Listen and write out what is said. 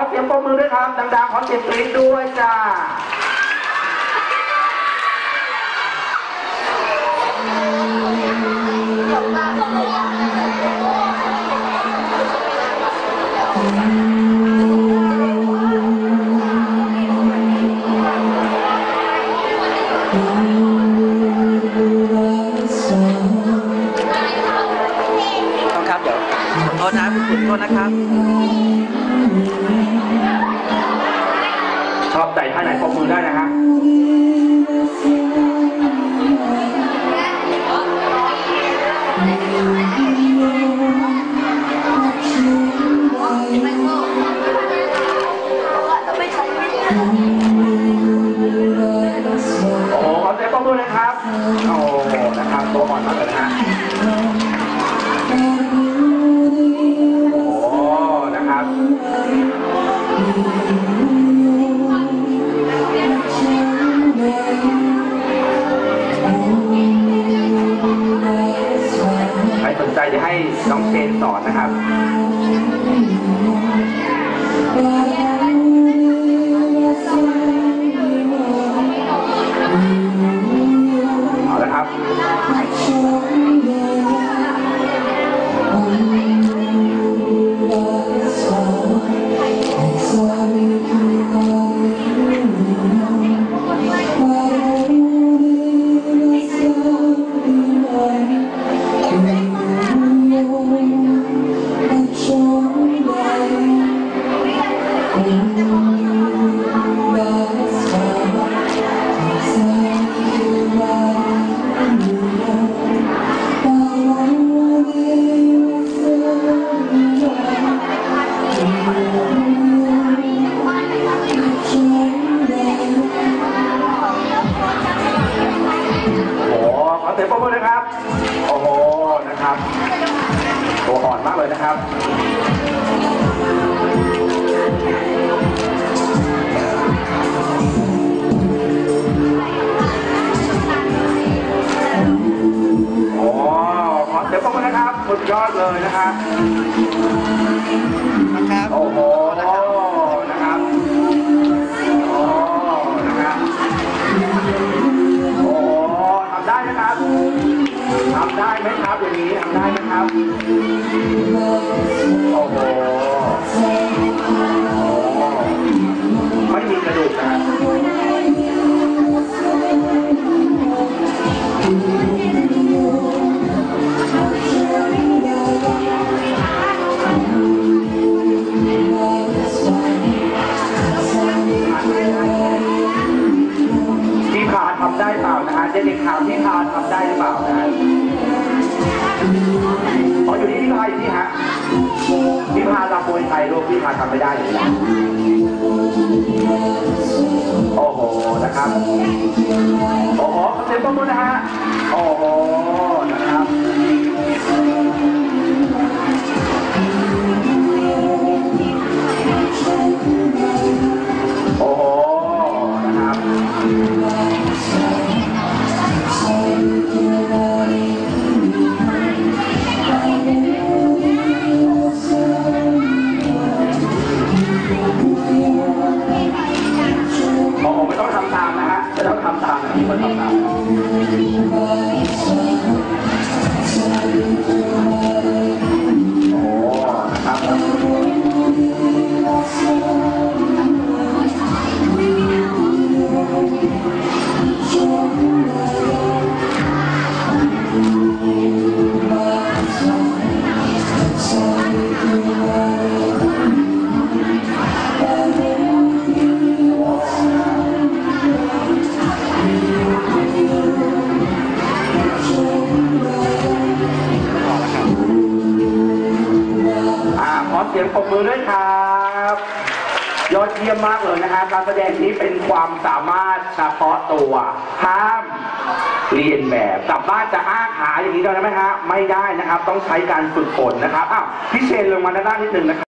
ขอเสียงปรบมือด้วยครับ ดังๆ ขอเสียงกรี๊ดด้วยจ้า ขอโทษนะคุณคุณโทษนะครับ ชอบใจท่าไหนปรบมือได้นะฮะโอ้โหขอเสียงปรบมือเลยครับ โอ้โหนะครับ ตัวอ่อนมากเลยนะ น้องเชนสอนนะครับ โอ้โห นะครับตัวอ่อนมากเลยนะครับโอ้ขอเสียงปรบมือนะครับ สุดยอดเลยนะครับนะ นี้ทำได้ไหมครับ โอ้โหไม่มีกระดูกนะพี่พาทำได้เปล่านะฮะเด็กๆถามพี่พาทำได้หรือเปล่านะฮะ อ๋ออยู่ที่พี่พาอยู่นี่ฮะพี่พาลำมวยไทยลูกพี่พาทำไม่ได้อยู่แล้วโอ้โหนะครับ โอ้โหขอเสียงปรบมือนะฮะ โอ้โหนะครับ in สียงปรบมือด้วยครับยอดเยี่ยมมากเลยนะฮะการแสดงนี้เป็นความสามารถเฉพาะตัวห้ามเรียนแบบกลับบ้านจะอ้าขาอย่างนี้ได้ไหมฮะไม่ได้นะครับ ต้องใช้การฝึกฝนนะครับอ้าวพี่เชนลงมาด้านล่างนิดนึงนะครับ